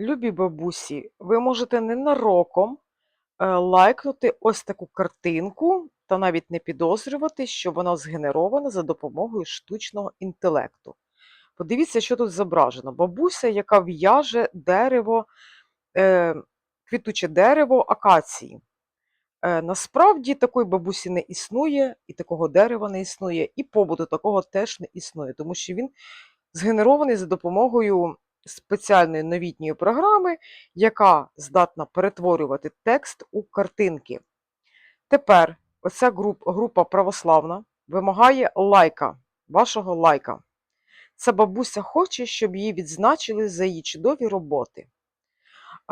Любі бабусі, ви можете ненароком е, лайкнути ось таку картинку та навіть не підозрювати, що вона згенерована за допомогою штучного інтелекту. Подивіться, що тут зображено. Бабуся, яка в'яже дерево, е, квітуче дерево акації. Е, насправді такої бабусі не існує, і такого дерева не існує, і побуту такого теж не існує, тому що він згенерований за допомогою спеціальної новітньої програми, яка здатна перетворювати текст у картинки. Тепер оця груп, група православна вимагає лайка, вашого лайка. Ця бабуся хоче, щоб її відзначили за її чудові роботи.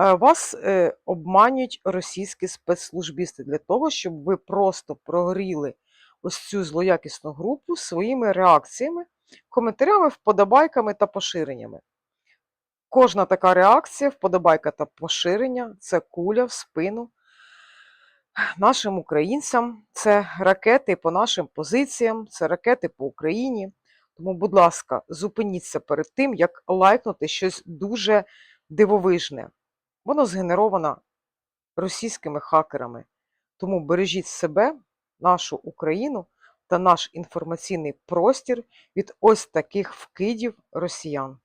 Е, Вас е, обманюють російські спецслужбісти для того, щоб ви просто прогріли ось цю злоякісну групу своїми реакціями, коментарями, вподобайками та поширеннями. Кожна така реакція, вподобайка та поширення це куля в спину нашим українцям, це ракети по нашим позиціям, це ракети по Україні. Тому, будь ласка, зупиніться перед тим, як лайкнути щось дуже дивовижне. Воно згенеровано російськими хакерами. Тому бережіть себе, нашу Україну та наш інформаційний простір від ось таких вкидів росіян.